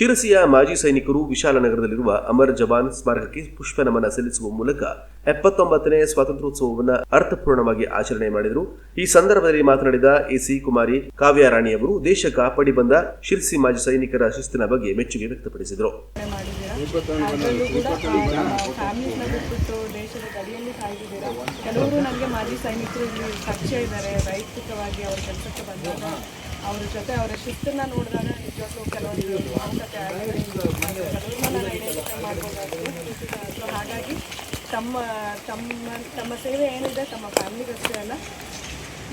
ಶಿರಸಿಯ ಮಾಜಿ ಸೈನಿಕರು ವಿಶಾಲನಗರದಲ್ಲಿರುವ ಅಮರ್ ಜವಾನ್ ಸ್ಮಾರಕಕ್ಕೆ ಪುಷ್ಪ ನಮನ ಸಲ್ಲಿಸುವ ಮೂಲಕ ಎಪ್ಪತ್ತೊಂಬತ್ತನೇ ಸ್ವಾತಂತ್ರ್ಯೋತ್ಸವವನ್ನು ಅರ್ಥಪೂರ್ಣವಾಗಿ ಆಚರಣೆ ಮಾಡಿದರು. ಈ ಸಂದರ್ಭದಲ್ಲಿ ಮಾತನಾಡಿದ ಎಸಿ ಕುಮಾರಿ ಕಾವ್ಯ ರಾಣಿ ಅವರು, ದೇಶ ಕಾಪಾಡಿ ಬಂದ ಶಿರ್ಸಿ ಮಾಜಿ ಸೈನಿಕರ ಶಿಸ್ತಿನ ಬಗ್ಗೆ ಮೆಚ್ಚುಗೆ ವ್ಯಕ್ತಪಡಿಸಿದರು. ಕೆಲವರು ನನಗೆ ಮಾಜಿ ಸೈನಿಕರು ಪರಿಚಯ ಇದ್ದಾರೆ ವೈಯಕ್ತಿಕವಾಗಿ ಅವ್ರ ಕೆಲಸಕ್ಕೆ ಬಂದಾಗ ಅವ್ರ ಜೊತೆ ಅವರ ಶಿಸ್ತನ್ನ ನೋಡಿದಾಗ ನಿಜವಾಗ್ಲೂ ಕೆಲವೊಂದು ತಮ್ಮ ತಮ್ಮ ತಮ್ಮ ಸೇವೆ ಏನಿದೆ, ತಮ್ಮ ಫ್ಯಾಮಿಲಿಗಷ್ಟೇ ಅಲ್ಲ.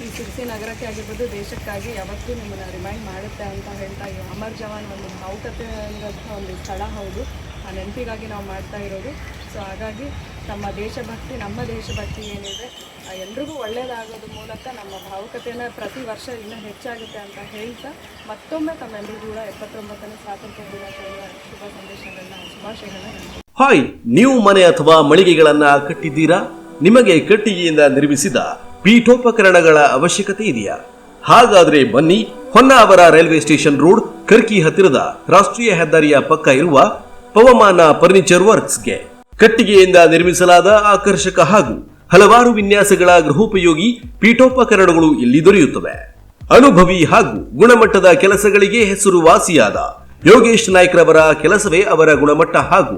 ಈ ಶಿರ್ಸಿ ನಗರಕ್ಕೆ ಆಗಿರ್ಬೋದು, ದೇಶಕ್ಕಾಗಿ ಯಾವತ್ತೂ ನಿಮ್ಮನ್ನು ರಿಮೈಂಡ್ ಮಾಡುತ್ತೆ ಅಂತ ಹೇಳ್ತಾ ಇದ್ದೀವಿ ಅಮರ್ ಜವಾನ್ ಒಂದು ಭಾವುಕತೆ ಒಂದು ಸ್ಥಳ ಹೌದು. ಆ ನೆನಪಿಗಾಗಿ ನಾವು ಮಾಡ್ತಾ ಇರೋದು. ಸೊ ಹಾಗಾಗಿ ನಮ್ಮ ದೇಶಭಕ್ತಿ ನಮ್ಮ ದೇಶಭಕ್ತಿ ಏನಿದೆ ಎಲ್ರಿಗೂ ಒಳ್ಳೆಯದಾಗೋದ್ರ ಮೂಲಕ ನಮ್ಮ ಭಾವುಕತೆಯನ್ನು ಪ್ರತಿ ವರ್ಷ ಇನ್ನೂ ಹೆಚ್ಚಾಗುತ್ತೆ ಅಂತ ಹೇಳ್ತಾ, ಮತ್ತೊಮ್ಮೆ ತಮ್ಮೆಲ್ಲರಿಗೂ ಕೂಡ ಎಪ್ಪತ್ತೊಂಬತ್ತನೇ ಸ್ವಾತಂತ್ರ್ಯ ದಿನಾಚರಣೆಯ ಶುಭ ಸಂದೇಶಗಳನ್ನ, ಶುಭಾಶಯಗಳನ್ನ. ಹಾಯ್, ನೀವು ಮನೆ ಅಥವಾ ಮಳಿಗೆಗಳನ್ನ ಕಟ್ಟಿದ್ದೀರಾ? ನಿಮಗೆ ಕಟ್ಟಿಗೆಯಿಂದ ನಿರ್ಮಿಸಿದ ಪೀಠೋಪಕರಣಗಳ ಅವಶ್ಯಕತೆ ಇದೆಯಾ? ಹಾಗಾದ್ರೆ ಬನ್ನಿ, Honnavar railway station road, Karki ಹತ್ತಿರದ ರಾಷ್ಟ್ರೀಯ ಹೆದ್ದಾರಿಯ ಪಕ್ಕ ಇರುವ ಪವಮಾನ ಫರ್ನಿಚರ್ ವರ್ಕ್ಸ್ಗೆ. ಕಟ್ಟಿಗೆಯಿಂದ ನಿರ್ಮಿಸಲಾದ ಆಕರ್ಷಕ ಹಾಗೂ ಹಲವಾರು ವಿನ್ಯಾಸಗಳ ಗೃಹೋಪಯೋಗಿ ಪೀಠೋಪಕರಣಗಳು ಇಲ್ಲಿ ದೊರೆಯುತ್ತವೆ. ಅನುಭವಿ ಹಾಗೂ ಗುಣಮಟ್ಟದ ಕೆಲಸಗಳಿಗೆ ಹೆಸರುವಾಸಿಯಾದ ಯೋಗೇಶ್ ನಾಯ್ಕ್ರವರ ಕೆಲಸವೇ ಅವರ ಗುಣಮಟ್ಟ ಹಾಗೂ